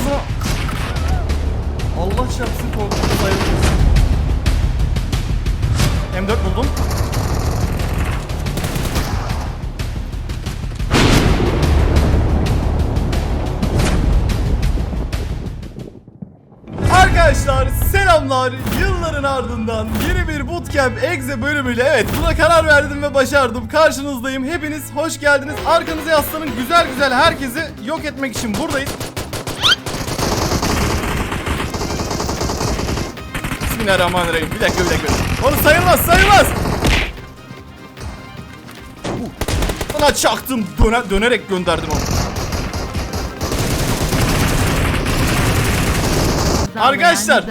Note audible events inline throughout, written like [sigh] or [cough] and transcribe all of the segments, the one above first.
ağzına. Allah çarpsın korktum sayılır. M4 buldum. Arkadaşlar selamlar. Yılların ardından yeni bir Bootcamp Exe bölümüyle evet buna karar verdim ve başardım. Karşınızdayım. Hepiniz hoş geldiniz. Arkanıza yaslanın. Güzel güzel herkesi yok etmek için buradayız. Bismillahirrahmanirrahim. Bir dakika bir dakika. Onu sayılmaz sayılmaz. Sana çaktım. Döne, dönerek gönderdim onu. Arkadaşlar,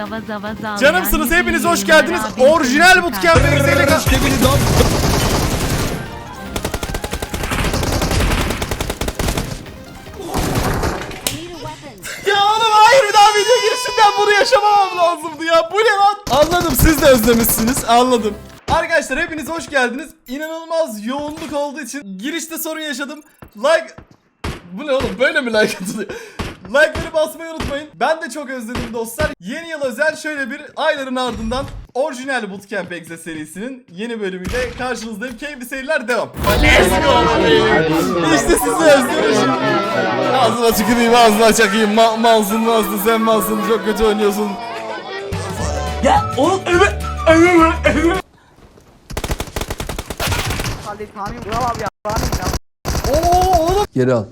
Canımsınız hepiniz hoş geldiniz. Orijinal Bootcamp yaşamamam lazımdı ya. Bu ne lan? Anladım siz de özlemişsiniz. Anladım. Arkadaşlar hepiniz hoş geldiniz. İnanılmaz yoğunluk olduğu için girişte sorun yaşadım. Like... Bu ne oğlum böyle mi like atılıyor? Like'ları basmayı unutmayın. Ben de çok özledim dostlar. Yeni yıl özel şöyle bir ayların ardından orijinal Bootcamp Exe serisinin yeni bölümüyle karşınızdayım. Keyifli seyirler devam. Let's go! İşte sizi özlemişim. Ağzına tüküreyim ağzına çakayım. Ma malsın malsın sen malsın çok kötü oynuyorsun. Hadi Tanrım Vural abi ya. Ya. Oo oğlum. Geri al.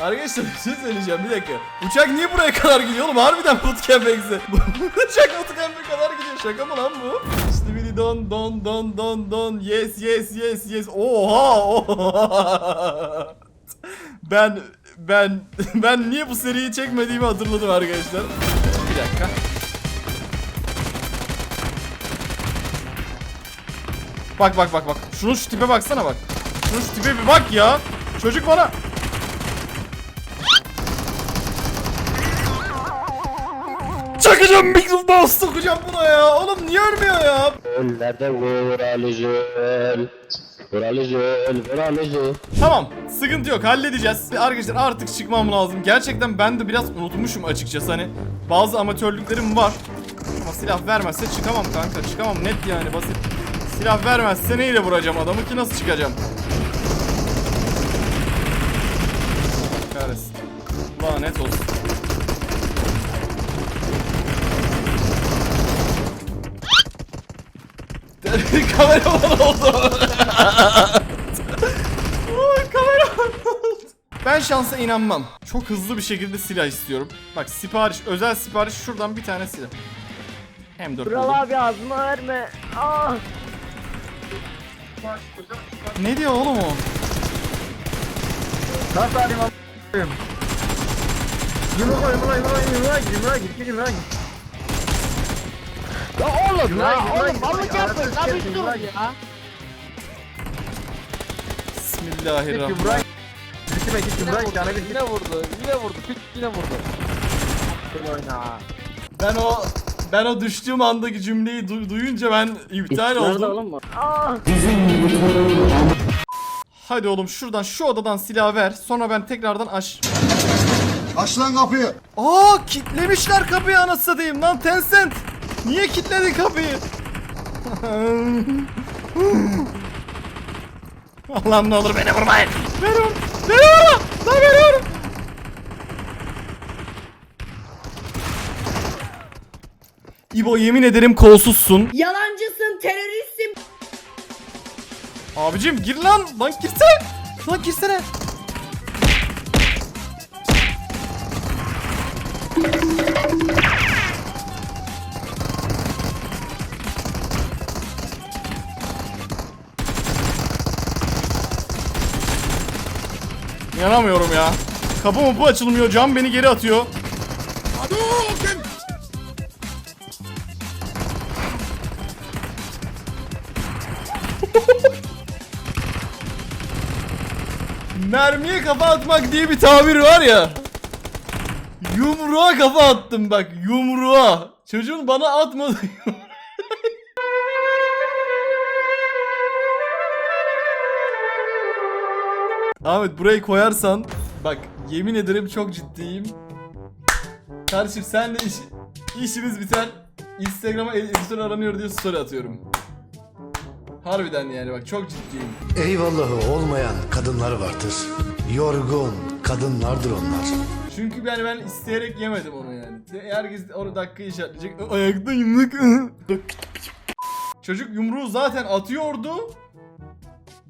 Arkadaşlar bir şey söyleyeceğim bir dakika. Uçak niye buraya kadar gidiyor oğlum? Harbiden bootcamp. Bu [laughs] uçak bootcamp'e kadar gidiyor. Şaka mı lan bu? İşte don don don don don. Yes yes yes yes. Oha oha. [laughs] ben ben [laughs] ben niye bu seriyi çekmediğimi hatırladım arkadaşlar. Bir dakika. Bak bak bak bak. Şunun şu tipe baksana bak. Şunun şu tipe bir bak ya. Çocuk bana Çakacağım mikrofonu sokacağım buna ya. Oğlum niye ölmüyor ya? Nerede vur Alıcı Vur Alıcı Tamam sıkıntı yok halledeceğiz. Arkadaşlar artık çıkmam lazım. Gerçekten ben de biraz unutmuşum açıkçası hani. Bazı amatörlüklerim var. Ama silah vermezse çıkamam kanka. Çıkamam net yani basit. Silah vermezse neyle vuracağım adamı ki nasıl çıkacağım? Kahretsin. Lanet olsun. Kameraman oldu. Oy, kameraman oldu. Ben şansa inanmam. Çok hızlı bir şekilde silah istiyorum. Bak sipariş, özel sipariş şuradan bir tane silah. M4 Vural buldum. abi ağzıma verme. Ah. Ne diyor oğlum o? Yumruğa yumruğa yumruğa yumruğa gir yumruğa gir gir yumruğa gir. Ya oğlum ya oğlum balık yapın lan bir dur ya. Bismillahirrahmanirrahim. Gitme git yumruğa git yana bir git. Yine vurdu. Yine vurdu. Pik yine vurdu. oyna. Ben o ben o düştüğüm andaki cümleyi du- duyunca ben iptal oldum. Ah. Hadi oğlum şuradan şu odadan silah ver. Sonra ben tekrardan aç. Aç lan kapıyı. Aa kitlemişler kapıyı anasını satayım lan Tencent. Niye kilitledin kapıyı? Allah'ım ne olur beni vurmayın. Beni vur. Beni vurma. Lan beni vur. İbo yemin ederim kolsuzsun. Yalancısın, teröristsin. Abicim gir lan. Lan girsene. Lan girsene. İnanamıyorum ya. Kapı mı bu açılmıyor. Cam beni geri atıyor. [laughs] Mermiye kafa atmak diye bir tabir var ya. Yumruğa kafa attım bak yumruğa. Çocuğun bana atmadı. [laughs] Ahmet burayı koyarsan bak yemin ederim çok ciddiyim. Kardeşim senle iş, işimiz biter. Instagram'a editör aranıyor diye story atıyorum. Harbiden yani bak çok ciddiyim. Eyvallahı olmayan kadınlar vardır. Yorgun kadınlardır onlar. Çünkü yani ben isteyerek yemedim onu yani. Herkes o dakika işaretleyecek. Ayakta yumruk. Çocuk yumruğu zaten atıyordu.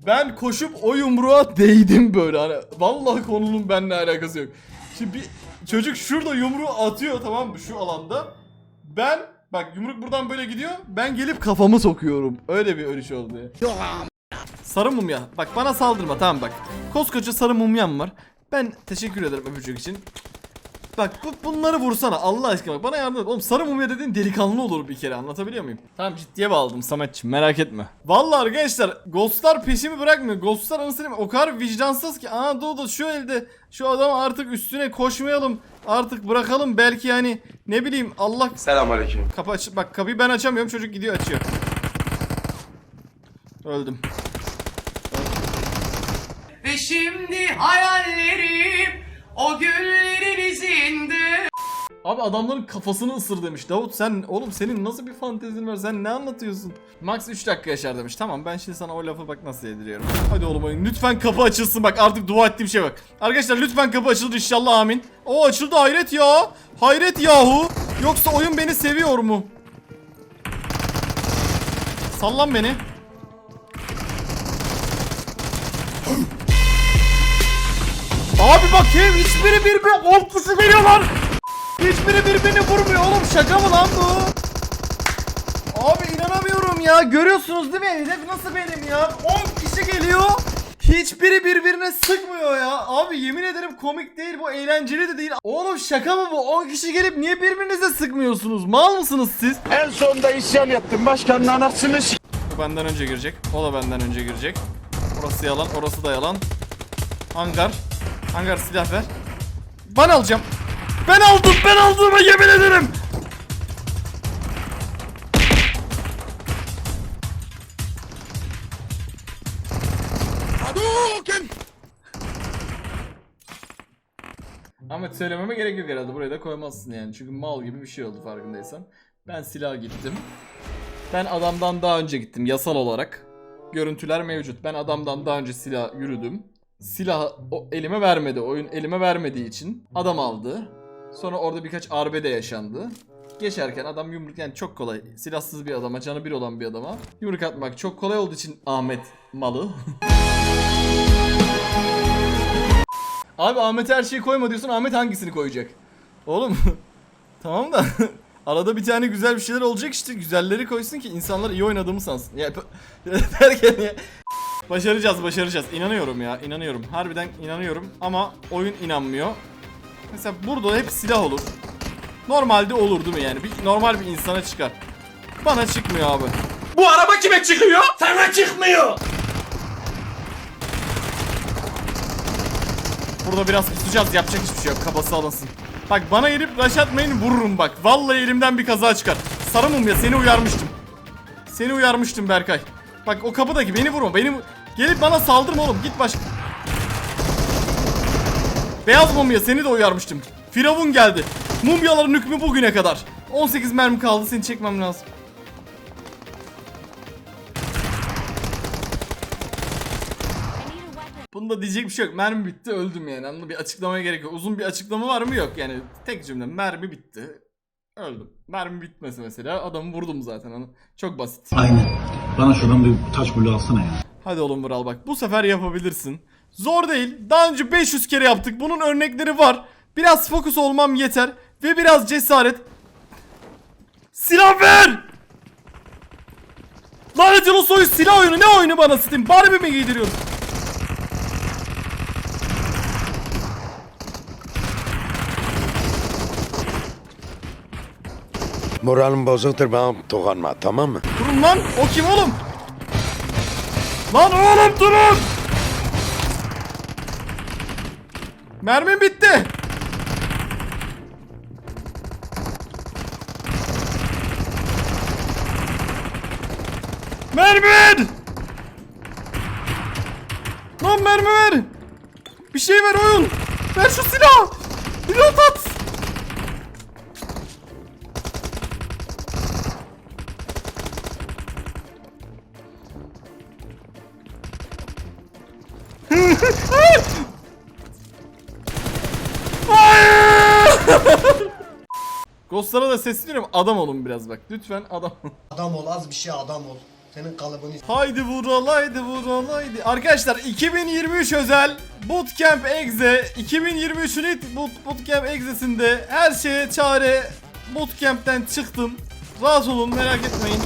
Ben koşup o yumruğa değdim böyle hani. Vallahi konunun benimle alakası yok. Şimdi bir çocuk şurada yumruğu atıyor tamam mı şu alanda. Ben bak yumruk buradan böyle gidiyor. Ben gelip kafamı sokuyorum. Öyle bir ölüş oldu ya. Sarı mumya. Bak bana saldırma tamam bak. Koskoca sarı mumyam var. Ben teşekkür ederim öpücük için. Bak bu, bunları vursana Allah aşkına bak bana yardım et. Oğlum sarı mumya dediğin delikanlı olur bir kere anlatabiliyor muyum? Tamam ciddiye bağladım Sametçim merak etme. Vallahi arkadaşlar Ghostlar peşimi bırakmıyor. Ghostlar anasını o kadar vicdansız ki. Aa Dodo şu elde şu adam artık üstüne koşmayalım. Artık bırakalım belki yani ne bileyim Allah Selamünaleyküm. Kapı aç bak kapıyı ben açamıyorum çocuk gidiyor açıyor. Öldüm. Ve şimdi hayallerim o günleri bizindi. Abi adamların kafasını ısır demiş. Davut sen oğlum senin nasıl bir fantezin var? Sen ne anlatıyorsun? Max 3 dakika yaşar demiş. Tamam ben şimdi sana o lafı bak nasıl yediriyorum. Hadi oğlum oyun. Lütfen kapı açılsın bak artık dua ettiğim şey bak. Arkadaşlar lütfen kapı açılır inşallah amin. O açıldı hayret ya. Hayret yahu. Yoksa oyun beni seviyor mu? Sallan beni. Abi bak hem hiçbiri birbirine ortası veriyorlar. Hiçbiri birbirini vurmuyor. Oğlum şaka mı lan bu? Abi inanamıyorum ya. Görüyorsunuz değil mi? Hedef nasıl benim ya? 10 kişi geliyor. Hiçbiri birbirine sıkmıyor ya. Abi yemin ederim komik değil. Bu eğlenceli de değil. Oğlum şaka mı bu? 10 kişi gelip niye birbirinize sıkmıyorsunuz? Mal mısınız siz? En sonunda isyan yaptım. Başkanın anasını s- benden önce girecek. O da benden önce girecek. Orası yalan orası da yalan. Hangar Hangar silah ver Ben alacağım Ben aldım ben aldığıma yemin ederim Ahmet söylememe gerek yok herhalde buraya da koymazsın yani çünkü mal gibi bir şey oldu farkındaysan. Ben silah gittim. Ben adamdan daha önce gittim yasal olarak. Görüntüler mevcut. Ben adamdan daha önce silah yürüdüm. Silah o elime vermedi. Oyun elime vermediği için adam aldı. Sonra orada birkaç arbede yaşandı. Geçerken adam yumruk yani çok kolay. Silahsız bir adama, canı bir olan bir adama yumruk atmak çok kolay olduğu için Ahmet malı. [laughs] Abi Ahmet her şeyi koyma diyorsun. Ahmet hangisini koyacak? Oğlum [laughs] tamam da [laughs] arada bir tane güzel bir şeyler olacak işte. Güzelleri koysun ki insanlar iyi oynadığımı sansın. Ya derken ya. Başaracağız, başaracağız. İnanıyorum ya, inanıyorum. Harbiden inanıyorum ama oyun inanmıyor. Mesela burada hep silah olur. Normalde olur değil mi yani? Bir, normal bir insana çıkar. Bana çıkmıyor abi. Bu araba kime çıkıyor? Sana çıkmıyor. Burada biraz kusacağız yapacak hiçbir şey yok kafası alınsın. Bak bana gelip rush atmayın vururum bak. Vallahi elimden bir kaza çıkar. Sarı mum ya seni uyarmıştım. Seni uyarmıştım Berkay. Bak o kapıdaki beni vurma. Beni gelip bana saldırma oğlum git baş. Beyaz mumya seni de uyarmıştım. Firavun geldi. Mumyaların hükmü bugüne kadar. 18 mermi kaldı seni çekmem lazım. Bunda diyecek bir şey yok. Mermi bitti öldüm yani. Anladın? Bir açıklamaya gerek yok. Uzun bir açıklama var mı? Yok yani. Tek cümle mermi bitti. Öldüm. Mermi bitmesi mesela adamı vurdum zaten. Çok basit. Aynen. Bana şuradan bir taş bulu alsana ya. Hadi oğlum Vural bak bu sefer yapabilirsin. Zor değil. Daha önce 500 kere yaptık. Bunun örnekleri var. Biraz fokus olmam yeter. Ve biraz cesaret. Silah ver! Lanet olsun oyun silah oyunu ne oyunu bana Steam? Barbie mi giydiriyorsun? Moralim bozuktur bana dokunma tamam mı? Durun lan o kim oğlum? Lan oğlum durun! Mermim bitti. Mermin! Lan mermi ver! Bir şey ver oyun. Ver şu silahı. Reload at. [laughs] Ghostlara da sesleniyorum adam olun biraz bak lütfen adam olun. Adam ol az bir şey adam ol. Senin kalıbını Haydi vural haydi vural haydi. Arkadaşlar 2023 özel Bootcamp Exe 2023'ün ilk boot, Bootcamp Exe'sinde her şeye çare Bootcamp'ten çıktım. Rahat olun merak etmeyin.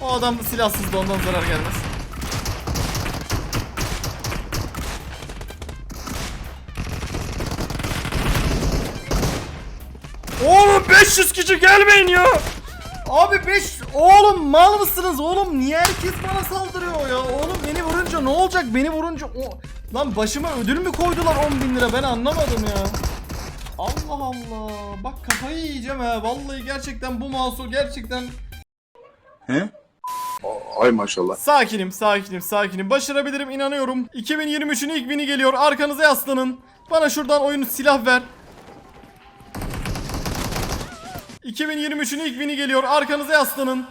O adam da ondan zarar gelmez. Oğlum 500 kişi gelmeyin ya. Abi 5 oğlum mal mısınız oğlum? Niye herkes bana saldırıyor ya? Oğlum beni vurunca ne olacak? Beni vurunca o lan başıma ödül mü koydular 10 bin lira? Ben anlamadım ya. Allah Allah. Bak kafayı yiyeceğim ha. Vallahi gerçekten bu mouse'u gerçekten Ay maşallah. Sakinim sakinim sakinim. Başarabilirim inanıyorum. 2023'ün ilk bini geliyor. Arkanıza yaslanın. Bana şuradan oyunu silah ver 2023'ün ilk bini geliyor arkanıza yaslanın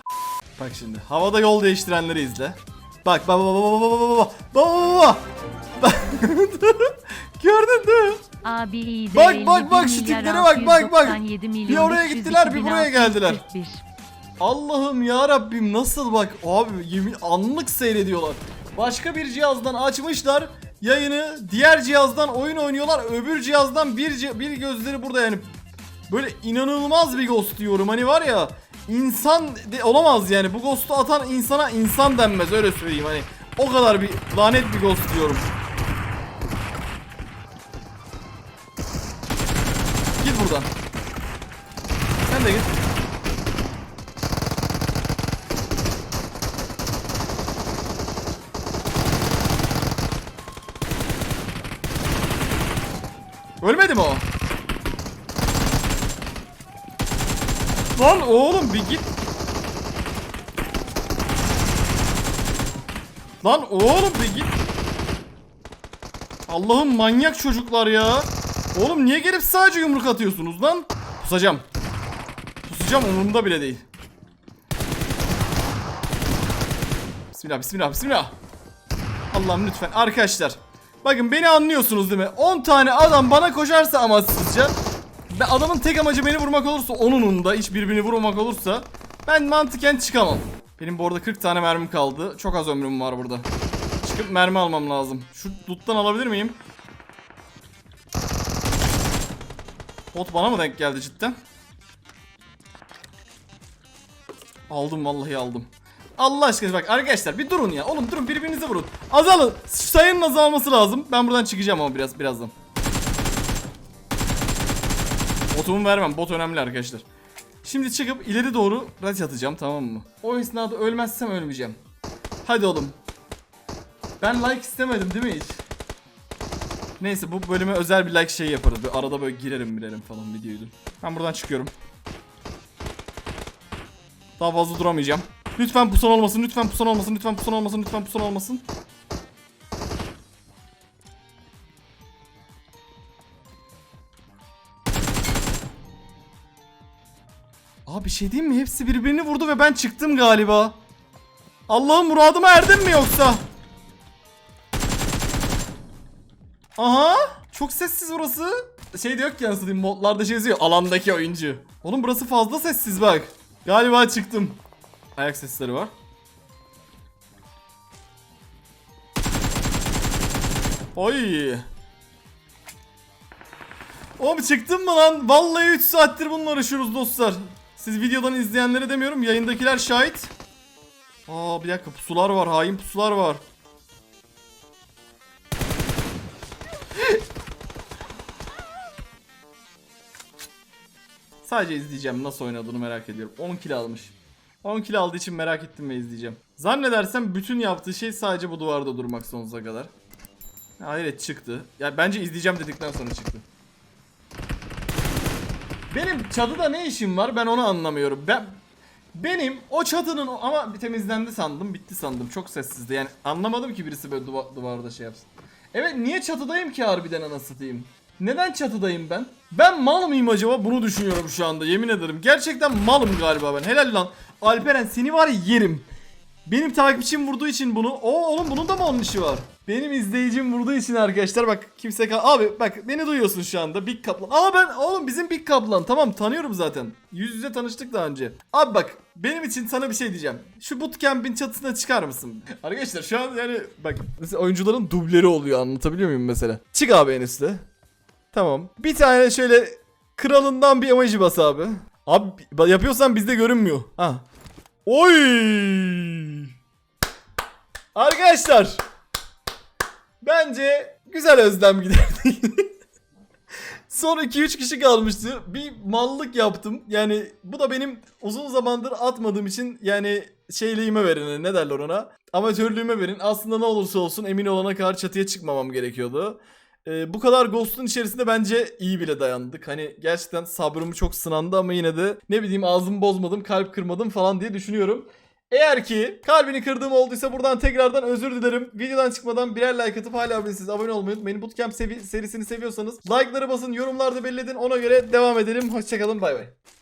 Bak şimdi havada yol değiştirenleri izle Bak baba baba baba baba baba baba baba [laughs] Gördün değil mi? Abi iyi Bak, bak, bak, şu tiplere bak, bak, bak. Bir oraya gittiler, bir buraya geldiler. Allah'ım ya Rabbim nasıl bak abi yemin anlık seyrediyorlar. Başka bir cihazdan açmışlar yayını diğer cihazdan oyun oynuyorlar öbür cihazdan bir bir gözleri burada yani böyle inanılmaz bir ghost diyorum hani var ya insan de, olamaz yani bu ghost'u atan insana insan denmez öyle söyleyeyim hani o kadar bir lanet bir ghost diyorum. Git buradan. Sen de git. Ölmedi mi o? Lan oğlum bir git. Lan oğlum bir git. Allah'ım manyak çocuklar ya. Oğlum niye gelip sadece yumruk atıyorsunuz lan? Pusacağım. Pusacağım umurumda bile değil. Bismillah bismillah bismillah. Allah'ım lütfen arkadaşlar. Bakın beni anlıyorsunuz değil mi? 10 tane adam bana koşarsa amaçsızca ve adamın tek amacı beni vurmak olursa onun da hiç birbirini vurmak olursa ben mantıken çıkamam. Benim bu arada 40 tane mermim kaldı. Çok az ömrüm var burada. Çıkıp mermi almam lazım. Şu loot'tan alabilir miyim? Bot bana mı denk geldi cidden? Aldım vallahi aldım. Allah aşkına bak arkadaşlar bir durun ya. Oğlum durun birbirinize vurun. Azalın. Sayının azalması lazım. Ben buradan çıkacağım ama biraz birazdan. Botumu vermem. Bot önemli arkadaşlar. Şimdi çıkıp ileri doğru rat atacağım tamam mı? O esnada ölmezsem ölmeyeceğim. Hadi oğlum. Ben like istemedim değil mi hiç? Neyse bu bölüme özel bir like şey yaparız. Böyle arada böyle girerim girerim falan videoyu. Ben buradan çıkıyorum. Daha fazla duramayacağım. Lütfen pusan olmasın, lütfen pusan olmasın, lütfen pusan olmasın, lütfen pusan olmasın. Abi bir şey diyeyim mi? Hepsi birbirini vurdu ve ben çıktım galiba. Allah'ım muradıma erdim mi yoksa? Aha! Çok sessiz burası. Şey diyor ki nasıl diyeyim modlarda şey yazıyor alandaki oyuncu. Oğlum burası fazla sessiz bak. Galiba çıktım. Ayak sesleri var. Oy. Oğlum çıktım mı lan? Vallahi 3 saattir bununla uğraşıyoruz dostlar. Siz videodan izleyenlere demiyorum. Yayındakiler şahit. Aa bir dakika pusular var. Hain pusular var. [laughs] Sadece izleyeceğim nasıl oynadığını merak ediyorum. 10 kill almış. 10 kill aldığı için merak ettim ve izleyeceğim. Zannedersem bütün yaptığı şey sadece bu duvarda durmak sonsuza kadar. Hayret çıktı. Ya bence izleyeceğim dedikten sonra çıktı. Benim çatıda ne işim var ben onu anlamıyorum. Ben Benim o çatının ama bir temizlendi sandım bitti sandım çok sessizdi yani anlamadım ki birisi böyle duva- duvarda şey yapsın. Evet niye çatıdayım ki harbiden anasını satayım? Neden çatıdayım ben? Ben mal mıyım acaba bunu düşünüyorum şu anda yemin ederim. Gerçekten malım galiba ben helal lan. Alperen seni var yerim. Benim takipçim vurduğu için bunu. O oğlum bunun da mı onun işi var? Benim izleyicim vurduğu için arkadaşlar bak kimse kal Abi bak beni duyuyorsun şu anda Big Kaplan. Ama ben oğlum bizim Big Kaplan tamam tanıyorum zaten. Yüz yüze tanıştık daha önce. Abi bak benim için sana bir şey diyeceğim. Şu bootcamp'in çatısına çıkar mısın? Arkadaşlar şu an yani bak mesela oyuncuların dubleri oluyor anlatabiliyor muyum mesela? Çık abi en üstte. Tamam. Bir tane şöyle kralından bir emoji bas abi. Abi yapıyorsan bizde görünmüyor. Ha. Oy! Arkadaşlar Bence güzel özlem giderdi. [laughs] Son 2-3 kişi kalmıştı. Bir mallık yaptım. Yani bu da benim uzun zamandır atmadığım için yani şeyliğime verin ne derler ona. Amatörlüğüme verin. Aslında ne olursa olsun emin olana kadar çatıya çıkmamam gerekiyordu. Ee, bu kadar Ghost'un içerisinde bence iyi bile dayandık. Hani gerçekten sabrımı çok sınandı ama yine de ne bileyim ağzımı bozmadım, kalp kırmadım falan diye düşünüyorum. Eğer ki kalbini kırdığım olduysa buradan tekrardan özür dilerim. Videodan çıkmadan birer like atıp hala abonesiz abone olmayı unutmayın. Bootcamp sevi- serisini seviyorsanız like'ları basın, yorumlarda belli edin. Ona göre devam edelim. Hoşçakalın, bay bay.